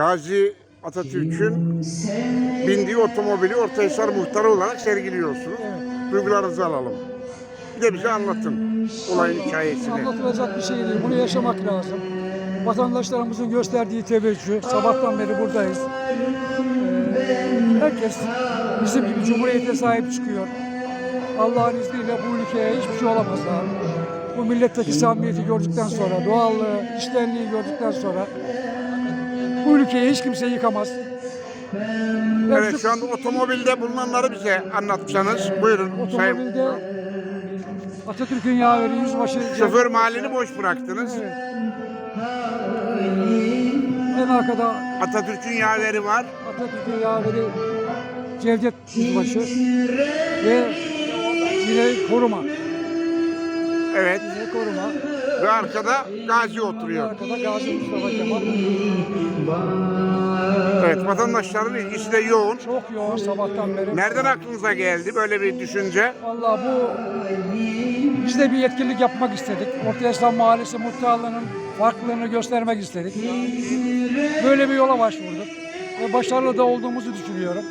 Gazi Atatürk'ün bindiği otomobili Ortahisar muhtarı olarak sergiliyorsunuz. Duygularınızı alalım. Bir de bize anlatın olayın hikayesini. Anlatılacak bir şey değil. Bunu yaşamak lazım. Vatandaşlarımızın gösterdiği teveccüh. Sabahtan beri buradayız. Ee, herkes bizim gibi Cumhuriyet'e sahip çıkıyor. Allah'ın izniyle bu ülkeye hiçbir şey olamaz daha. Bu milletteki samimiyeti gördükten sonra, doğallığı, işlenliği gördükten sonra bu ülkeyi hiç kimse yıkamaz. Evet şu anda otomobilde bulunanları bize anlatsanız. Buyurun Sayın. otomobilde Atatürk'ün yaveri yüzbaşı Şoför mahallini boş bıraktınız. Evet. En arkada Atatürk'ün yaveri var. Atatürk'ün yaveri Cevdet Yüzbaşı ve yine koruma. Evet. Yine koruma. Ve arkada Gazi oturuyor. arkada Gazi Mustafa Kemal. Evet vatandaşların ilgisi de yoğun. Çok yoğun sabahtan beri. Nereden aklınıza geldi böyle bir düşünce? Vallahi bu biz de bir yetkinlik yapmak istedik. Orta Esnaf Mahallesi muhtarlığının farklılığını göstermek istedik. Böyle bir yola başvurduk. Ve başarılı da olduğumuzu düşünüyorum.